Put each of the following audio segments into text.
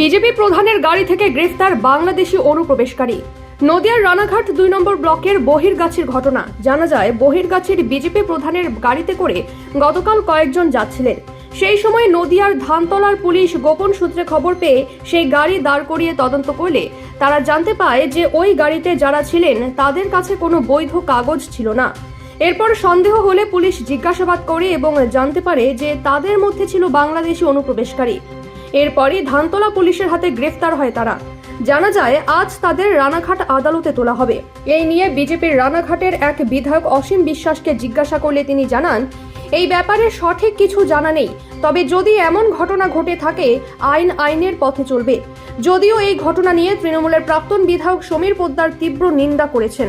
BJP প্রধানের গাড়ি থেকে গ্রেফতার বাংলাদেশি অনুপ্রবেশকারী। নদিয়ার রানাঘাট দুই নম্বর ব্লকের বহিরগাছির ঘটনা। জানা যায়, বহিরগাছির বিজেপি প্রধানের গাড়িতে করে গতকাল কয়েকজন যাচ্ছিলেন। সেই সময় নদিয়ার ধানতলার পুলিশ গোপন সূত্রে খবর পেয়ে সেই গাড়ি দাঁড় করিয়ে তদন্ত করলে তারা জানতে পায় যে ওই গাড়িতে যারা ছিলেন তাদের কাছে কোনো বৈধ কাগজ ছিল না। এরপর সন্দেহ হলে পুলিশ জিজ্ঞাসাবাদ করে এবং জানতে পারে যে তাদের মধ্যে ছিল বাংলাদেশি অনুপ্রবেশকারী। এরপরই ধানতলা পুলিশের হাতে গ্রেফতার হয় তারা। জানা যায়, আজ তাদের রানাঘাট আদালতে তোলা হবে। এই নিয়ে বিজেপির রানাঘাটের এক বিধায়ক অসীম বিশ্বাসকে জিজ্ঞাসা করলে তিনি জানান, এই ব্যাপারে সঠিক কিছু জানা নেই, তবে যদি এমন ঘটনা ঘটে থাকে, আইন আইনের পথে চলবে। যদিও এই ঘটনা নিয়ে তৃণমূলের প্রাক্তন বিধায়ক সমীর পোদ্দার তীব্র নিন্দা করেছেন।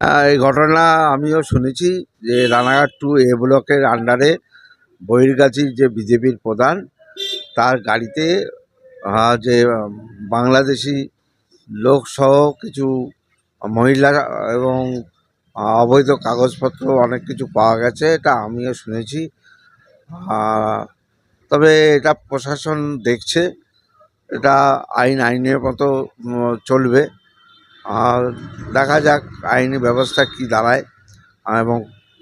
এই ঘটনা আমিও শুনেছি যে রানাঘাট টু এ ব্লকের আন্ডারে বহির্গাছির যে বিজেপির প্রধান, তার গাড়িতে যে বাংলাদেশি লোকসহ কিছু মহিলা এবং অবৈধ কাগজপত্র অনেক কিছু পাওয়া গেছে, এটা আমিও শুনেছি। তবে এটা প্রশাসন দেখছে, এটা আইন, আইনের মতো চলবে। আর দেখা যাক আইনি ব্যবস্থা কি দাঁড়ায় এবং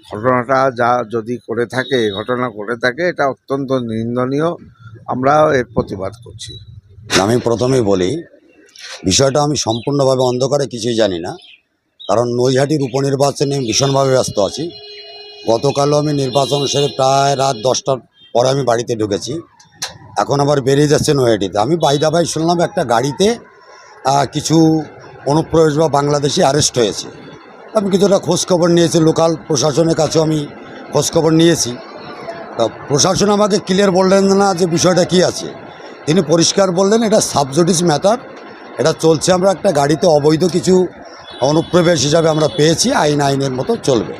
ঘটনাটা যা যদি করে থাকে, ঘটনা করে থাকে, এটা অত্যন্ত নিন্দনীয়। আমরা এর প্রতিবাদ করছি। আমি প্রথমেই বলি, বিষয়টা আমি সম্পূর্ণভাবে অন্ধকারে কিছুই জানি না, কারণ নৈহাটির উপনির্বাচনে ভীষণভাবে ব্যস্ত আছি। গতকালও আমি নির্বাচন সেরে প্রায় রাত দশটার পরে আমি বাড়িতে ঢুকেছি। এখন আবার বেরিয়ে যাচ্ছে নৈহাটিতে। আমি বাইদা বাই শুনলাম একটা গাড়িতে কিছু অনুপ্রবেশ বা বাংলাদেশি অ্যারেস্ট হয়েছে। আমি কিছুটা খোঁজখবর নিয়েছি লোকাল প্রশাসনের কাছেও আমি খোঁজখবর নিয়েছি। তা প্রশাসন আমাকে ক্লিয়ার বললেন না যে বিষয়টা কি আছে। তিনি পরিষ্কার বললেন, এটা সাবজুডিস ম্যাটার এটা চলছে, আমরা একটা গাড়িতে অবৈধ কিছু অনুপ্রবেশ হিসাবে আমরা পেয়েছি, আইন আইনের মতো চলবে।